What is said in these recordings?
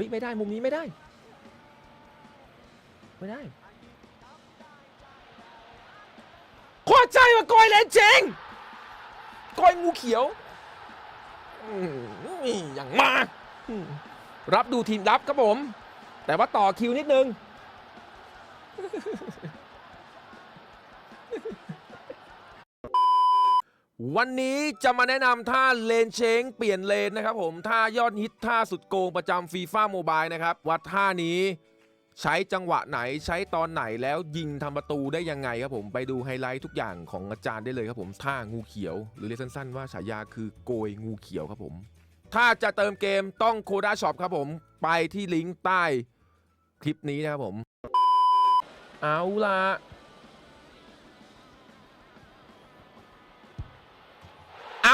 ฮ้ยไม่ได้มุมนี้ไม่ได้ ไม่ได้โคตรใจว่ากอยเลนเจงกอยงูเขียวอืมนี่อย่างมาอรับดูทีมรับครับผม แต่ว่าต่อคิวนิดนึง วันนี้จะมาแนะนำท่าเลนเชงเปลี่ยนเลนนะครับผมท่ายอดฮิตท่าสุดโกงประจำฟีฟ่าโมบายนะครับว่าท่านี้ใช้จังหวะไหนใช้ตอนไหนแล้วยิงทำประตูได้ยังไงครับผมไปดูไฮไลท์ทุกอย่างของอาจารย์ได้เลยครับผมท่างูเขียว หรือเรียกสั้นๆ ว่าฉายาคือโกยงูเขียวครับผม ถ้าจะเติมเกมต้องโคด้าช็อปครับผมไปที่ลิงก์ใต้คลิปนี้นะครับผม เอาละ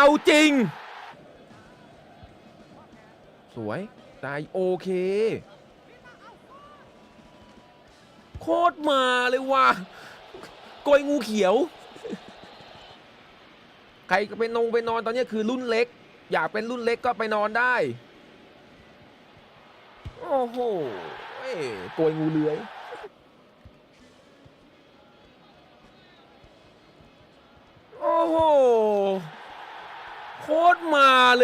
เอาจริง สวยตายโอเค โคตรมาเลยว่ะโกยงูเขียว ใครก็ไปนงไปนอนตอนนี้คือรุ่นเล็ก อยากเป็นรุ่นเล็กก็ไปนอนได้ โอ้โหเอ้ยโกยงูเลื้อย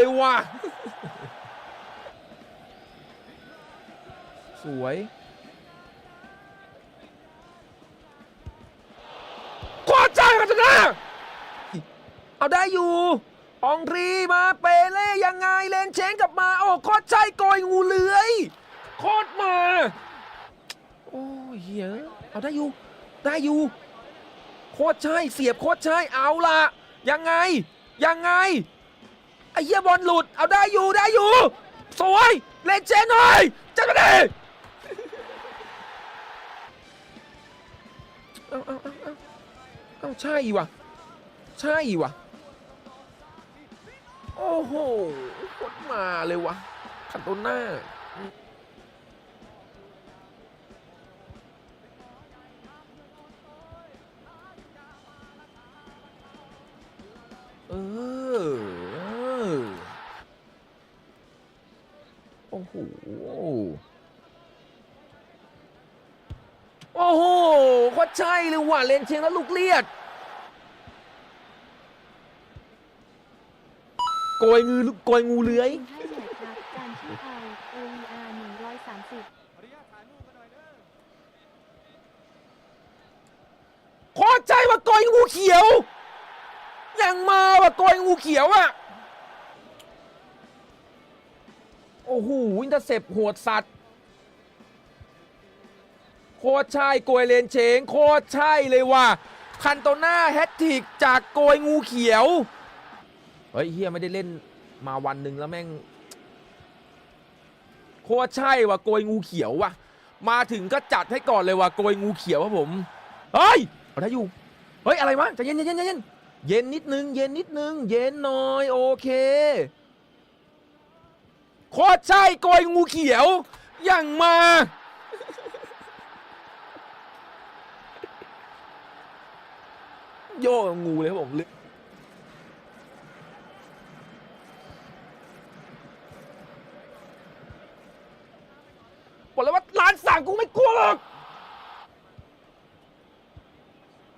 เลยว่ะ สวยโคตรใจกันจังนะเอาได้อยู่อองทรีมาเปเล่ยังไงเลนเชงกลับมา โอ้โคตรใจโกยงูเลื้อยโคตรมา โอ้ยเหี้ยเอาได้อยู่ ได้อยู่ โคตรใช่เสียบโคตรใช่เอาล่ะยังไง ยังไง ไอ้เหี้ยบอลหลุด เอาได้อยู่ได้อยู่ สวยเลนเจนหน่อยจัดมาดิเอาเอาเอาเอาเอาใช่ว่ะ ใช่ว่ะ โอ้โหโคตรมาเลยวะคันโตน่า โอ้โห โอ้โหโคตรใช่เลยว่ะเลนเชียงแล้วลูกเลียด โกยงูโกยงูเลื้อยให้หน่อยครับการชื่อไทย OER 130โคตรใจว่าโกยงูเขียว ยังมาว่าโกยงูเขียวอะ โอ้โหอินเตอร์เซปโหดสัตว์โคตรใช่โกยเลนเชงโคตรใช่เลยว่ะคันโตน่าแฮตทริกจากโกยงูเขียว เฮ้ยเฮียไม่ได้เล่นมาวันหนึ่งแล้วแม่ง โคตรใช่ว่ะโกยงูเขียวว่ะ มาถึงก็จัดให้ก่อนเลยว่ะโกยงูเขียวครับผมเฮ้ยเอาได้อยู่เฮ้ยอะไรวะใจะเย็นเย็นเย็นเย็นเย็นนิดนึง เย็นนิดนึง เย็นหน่อย โอเค โคตรใช่โกยงูเขียวอย่างมา โยกงูเลยครับผมเลยบอกเลยว่าร้านสั่งกูไม่กลัวหรอก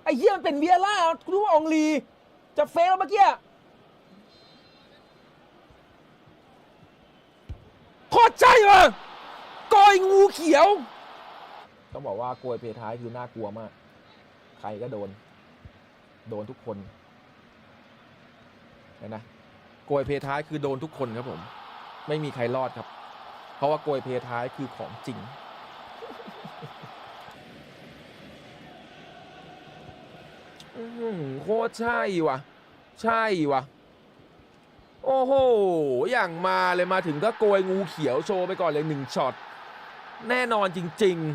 ไอ้เหี้ยมันเป็นเวียร่ากูรู้ว่าอองลี จะเฟลแล้วเมื่อกี้ โคตรใช่เลยกอยงูเขียว ต้องบอกว่าโกยเพท้ายคือน่ากลัวมาก ใครก็โดน โดนทุกคนเห็นนะโกยเพท้ายคือโดนทุกคนครับผม ไม่มีใครรอดครับ เพราะว่าโกยเพท้ายคือของจริงโคตรใช่วะใช่วะ โอ้โห อย่างมาเลยมาถึงก็โกยงูเขียวโชว์ไปก่อนเลยหนึ่งช็อต แน่นอนจริง ๆ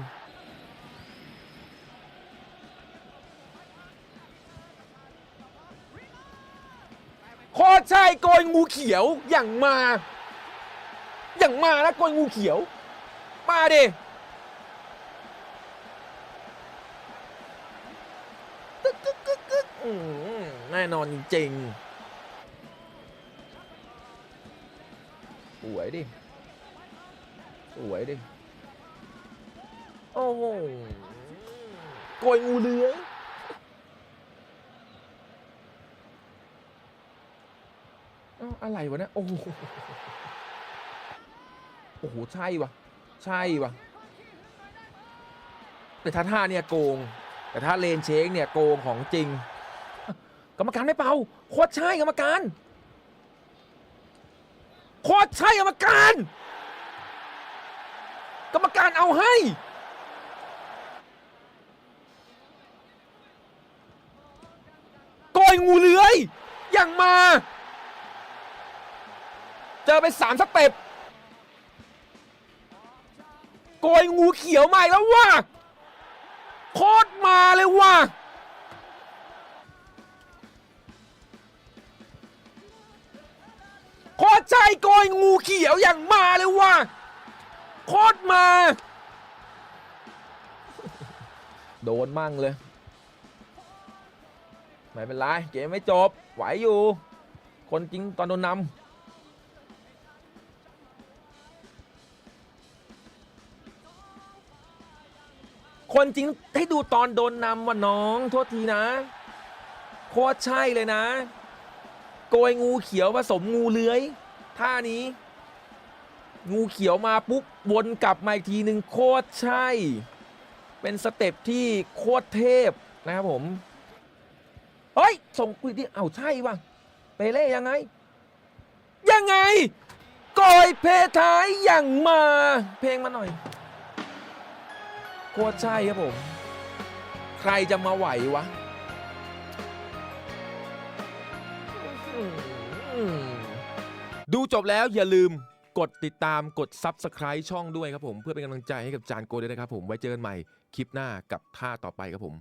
โคตรใช่โกยงูเขียวอย่างมา อย่างมาแล้วโกยงูเขียว มาดิกึกกึกกึกกึกอืมแน่นอนจริงๆ สวยดิสสวยดิ โอ้โหโกยงูเลื้อยเอ้าอะไรวะเนี่ย โอ้โห โอ้โห ใช่วะใช่วะแต่ถ้าท่าเนี่ยโกง แต่ถ้าเลนเชงเนี่ยโกงของจริง กรรมการไม่เป่า โคตรใช่กรรมการโคตรใช่กรรมการ กรรมการเอาให้โกยงูเลื้อย อย่างมา เจอไปสามสเต็ปโกยงูเขียวใหม่แล้วว่ะโคตรมาเลยว่ะ โคตรใจโกยงูเขียวอย่างมาเลยว่ะโคตรมา โดนมั่งเลย ไม่เป็นไร เกมไม่จบ ไหวอยู่ คนจริงตอนโดนนำคนจริงให้ดูตอนโดนนำว่ะน้องโทษทีนะ โคตรใช่เลยนะ โกยงูเขียวผสมงูเลื้อย ท่านี้ งูเขียวมาปุ๊บวนกลับมาอีกทีหนึ่งโคตรใช่ เป็นสเต็ปที่โคตรเทพนะครับผม เฮ้ย ส่งคุยที่เอ้าใช่ว่ะเปเล่ยังไง ยังไงกอยเพท้ายอย่างมา เพลงมาหน่อย โคตรใช่ครับผม ใครจะมาไหววะอื้อหือ ดูจบแล้วอย่าลืมกดติดตามกด Subscribe ช่องด้วยครับผม เพื่อเป็นกำลังใจให้กับจานโกด้วยนะครับผมไว้เจอกันใหม่คลิปหน้ากับท่าต่อไปครับผม